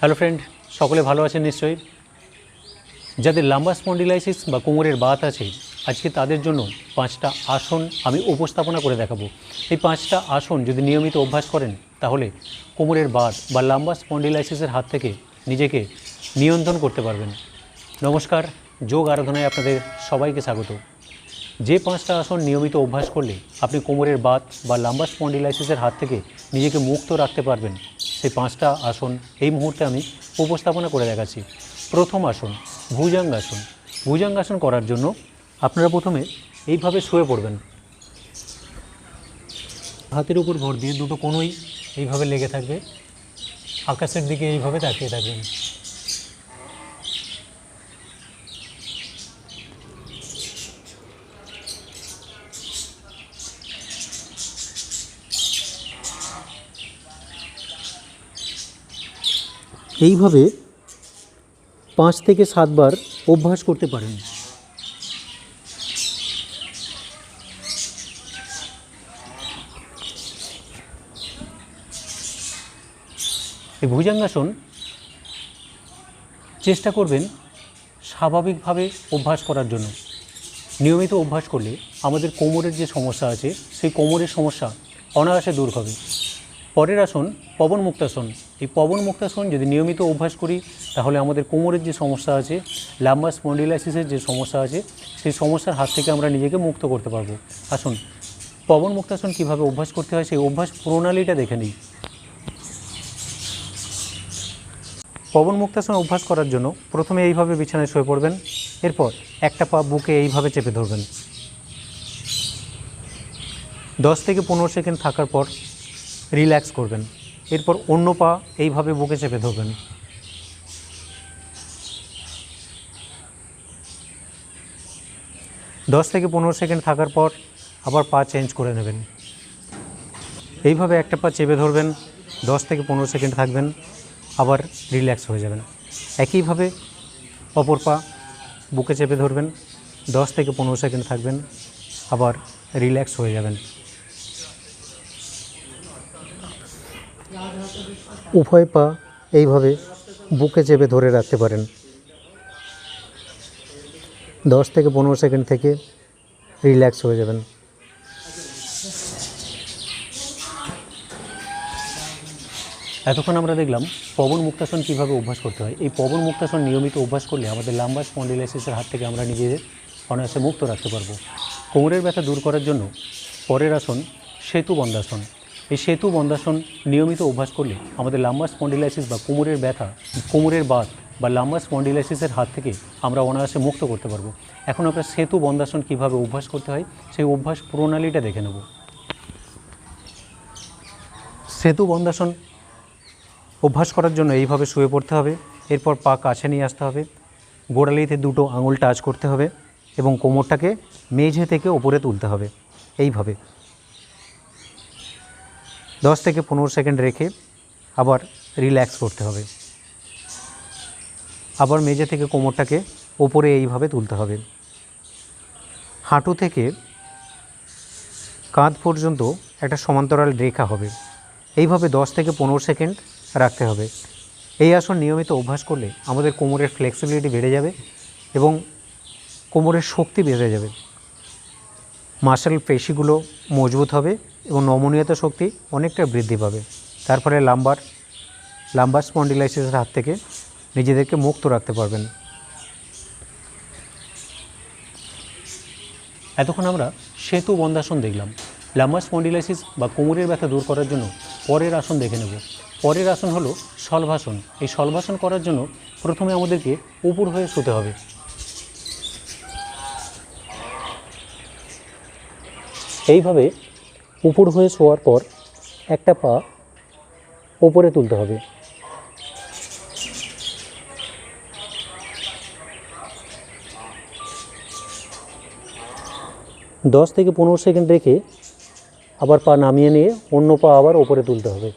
Hello friend সকলে ভালো আছেন নিশ্চয়ই? যাদের লাম্বা স্পন্ডিলাইসিস বা কোমরের বাত আছে, আজকে তাদের জন্য পাঁচটা আসন আমি উপস্থাপনা করে দেখাবো। এই পাঁচটা আসন যদি নিয়মিত অভ্যাস করেন, তাহলে কোমরের বাত বা লাম্বা স্পন্ডিলাইসিসের হাত থেকে নিজেকে নিয়ন্ত্রণ করতে পারবেন। নমস্কার, যোগ আরাধনায় আপনাদের সবাইকে স্বাগত। যে পাঁচটা আসন নিয়মিত অভ্যাস করলে আপনি কোমরের বাত বা লাম্বা স্পন্ডিলাইসিসের হাত থেকে নিজেকে মুক্ত রাখতে পারবেন। সেই পাঁচটা আসন এই মুহূর্তে আমি উপস্থাপনা করে দেখাচ্ছি। প্রথম আসন ভুজাঙ্গাসন ভুজাঙ্গাসন করার জন্য আপনারা প্রথমে এইভাবে শুয়ে পড়বেন। হাতের উপর ভর দিয়ে দুটো কোনোই এইভাবে লেগে থাকবে। আকাশের দিকে এইভাবে তাকিয়ে থাকবেন। এইভাবে পাঁচ থেকে সাতবার অভ্যাস করতে পারেন। এই ভুজাঙ্গাসন চেষ্টা করবেন স্বাভাবিকভাবে অভ্যাস করার জন্য। নিয়মিত অভ্যাস করলে আমাদের কোমরের যে সমস্যা আছে, সেই কোমরের সমস্যা অনায়াসে দূর হবে। পরের আসন পবন মুক্তাসন এই পবন মুক্তাসন যদি নিয়মিত অভ্যাস করি, তাহলে আমাদের কোমরের যে সমস্যা আছে লাম্বা স্পন্ডিলাইসিসের যে সমস্যা আছে, সেই সমস্যার হাত থেকে আমরা নিজেকে মুক্ত করতে পারব। আসুন, পবন মুক্তাসন কীভাবে অভ্যাস করতে হয়, সেই অভ্যাস প্রণালীটা দেখে নিই। পবন মুক্তাসন অভ্যাস করার জন্য প্রথমে এইভাবে বিছানায় শুয়ে পড়বেন, এরপর একটা পা বুকে এইভাবে চেপে ধরবেন। দশ থেকে পনেরো সেকেন্ড থাকার পর রিল্যাক্স করবেন। এরপর অন্য পা এইভাবে বুকে চেপে ধরবেন। দশ থেকে পনেরো সেকেন্ড থাকার পর আবার পা চেঞ্জ করে নেবেন। এইভাবে একটা পা চেপে ধরবেন, দশ থেকে পনেরো সেকেন্ড থাকবেন, আবার রিল্যাক্স হয়ে যাবেন। একইভাবে অপর পা বুকে চেপে ধরবেন, দশ থেকে পনেরো সেকেন্ড থাকবেন, আবার রিল্যাক্স হয়ে যাবেন। উভয় পা এইভাবে বুকে চেপে ধরে রাখতে পারেন। দশ থেকে পনেরো সেকেন্ড থেকে রিল্যাক্স হয়ে যাবেন। এতক্ষণ আমরা দেখলাম পবন মুক্তাসন কীভাবে অভ্যাস করতে হয়। এই পবন মুক্তাসন নিয়মিত অভ্যাস করলে আমাদের লাম্বা স্পন্ডিলাইসিসের হাত থেকে আমরা নিজেদের অনায়াসে মুক্ত রাখতে পারব। কোমরের ব্যথা দূর করার জন্য পরের আসন সেতু বন্দাসন এই সেতু বন্দাসন নিয়মিত অভ্যাস করলে আমাদের লাম্বা স্পন্ডিলাইসিস বা কোমরের ব্যথা, কোমরের বাত বা লাম্বা স্পন্ডিলাইসিসের হাত থেকে আমরা অনায়াসে মুক্ত করতে পারব। এখন আমরা সেতু বন্দাসন কীভাবে অভ্যাস করতে হয়, সেই অভ্যাস প্রণালীটা দেখে নেব। সেতু বন্দাসন অভ্যাস করার জন্য এইভাবে শুয়ে পড়তে হবে, এরপর পা কাছে নিয়ে আসতে হবে, গোড়ালিতে দুটো আঙুল টাচ করতে হবে এবং কোমরটাকে মেঝে থেকে ওপরে তুলতে হবে। এইভাবে দশ থেকে পনেরো সেকেন্ড রেখে আবার রিল্যাক্স করতে হবে। আবার মেঝে থেকে কোমরটাকে ওপরে এইভাবে তুলতে হবে। হাঁটু থেকে কাঁধ পর্যন্ত একটা সমান্তরাল রেখা হবে। এইভাবে দশ থেকে পনেরো সেকেন্ড রাখতে হবে। এই আসন নিয়মিত অভ্যাস করলে আমাদের কোমরের ফ্লেক্সিবিলিটি বেড়ে যাবে এবং কোমরের শক্তি বেড়ে যাবে। মাসেল পেশিগুলো মজবুত হবে এবং নমনীয়তা শক্তি অনেকটা বৃদ্ধি পাবে। তার ফলে লাম্বার লাম্বার স্পন্ডিলাইসিসের হাত থেকে নিজেদেরকে মুক্ত রাখতে পারবেন। এতক্ষণ আমরা সেতু বন্দাসন দেখলাম। লাম্বার স্পন্ডিলাইসিস বা কোমরের ব্যথা দূর করার জন্য পরের আসন দেখে নেব। পরের আসন হলো সলভাসন এই সলভাসন করার জন্য প্রথমে আমাদেরকে উপর হয়ে শুতে হবে। এইভাবে উপর হয়ে শোয়ার পর একটা পা ওপরে তুলতে হবে। দশ থেকে পনেরো সেকেন্ড রেখে আবার পা নামিয়ে নিয়ে অন্য পা আবার ওপরে তুলতে হবে।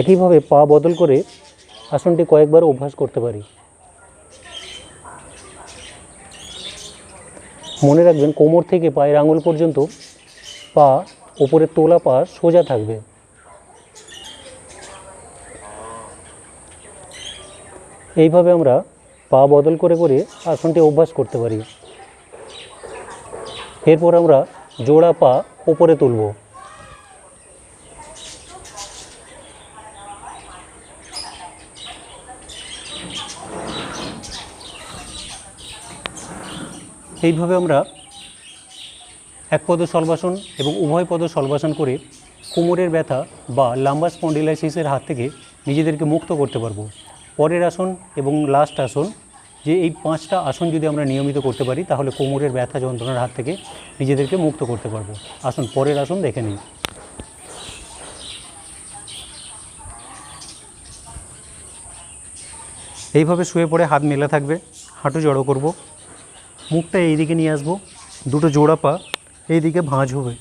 একইভাবে পা বদল করে আসনটি কয়েকবার অভ্যাস করতে পারি। মনে রাখবেন, কোমর থেকে পায়ের আঙুল পর্যন্ত পা ওপরে তোলা পা সোজা থাকবে। এইভাবে আমরা পা বদল করে করে আসনটি অভ্যাস করতে পারি। এরপর আমরা জোড়া পা ওপরে তুলব। এইভাবে আমরা এক পদ সলবাসন এবং উভয় পদ সলবাসন করে কোমরের ব্যথা বা লাম্বার স্পন্ডিলাইসিসের হাত থেকে নিজেদেরকে মুক্ত করতে পারব। পরের আসন এবং লাস্ট আসন, যে এই পাঁচটা আসন যদি আমরা নিয়মিত করতে পারি, তাহলে কোমরের ব্যথা যন্ত্রণার হাত থেকে নিজেদেরকে মুক্ত করতে পারব। আসুন, পরের আসন দেখে নিই। এইভাবে শুয়ে পড়ে হাত মেলা থাকবে, হাঁটু জড়ো করব। মুখটা এই দিকে নিয়ে আসব, দুটো জোড়া পা এই দিকে ভাঁজ হবে।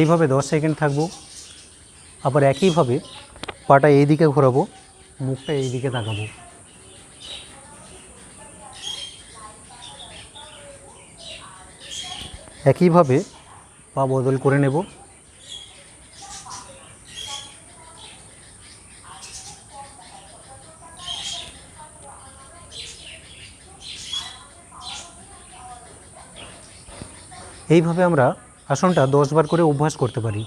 এইভাবে দশ সেকেন্ড থাকব, আবার একইভাবে পাটা এই দিকে ঘোরাবো, মুখটা এই দিকে তাকাবো। একইভাবে পা বদল করে নেব। এইভাবে আমরা আসনটা দশবার করে অভ্যাস করতে পারি।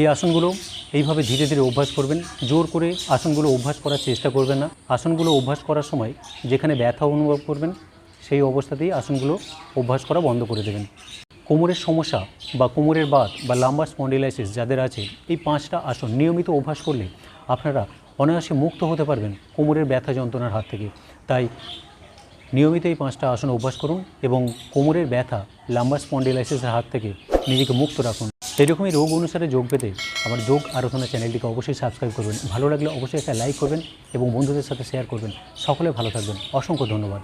এই আসনগুলো এইভাবে ধীরে ধীরে অভ্যাস করবেন, জোর করে আসনগুলো অভ্যাস করার চেষ্টা করবেন না। আসনগুলো অভ্যাস করার সময় যেখানে ব্যথা অনুভব করবেন, সেই অবস্থাতেই আসনগুলো অভ্যাস করা বন্ধ করে দেবেন। কোমরের সমস্যা বা কোমরের বাত বা লাম্বার স্পন্ডিলাইসিস যাদের আছে, এই পাঁচটা আসন নিয়মিত অভ্যাস করলে আপনারা অনায়াসে মুক্ত হতে পারবেন কোমরের ব্যথা যন্ত্রণার হাত থেকে। তাই নিয়মিত এই পাঁচটা আসন অভ্যাস করুন এবং কোমরের ব্যথা লাম্বার স্পন্ডিলাইসিসের হাত থেকে নিজেকে মুক্ত রাখুন। এরকমই রোগ অনুসারে যোগ পেতে আমার যোগ আরাধনা চ্যানেলটিকে অবশ্যই সাবস্ক্রাইব করবেন। ভালো লাগলে অবশ্যই একটা লাইক করবেন এবং বন্ধুদের সাথে শেয়ার করবেন। সকলে ভালো থাকবেন। অসংখ্য ধন্যবাদ।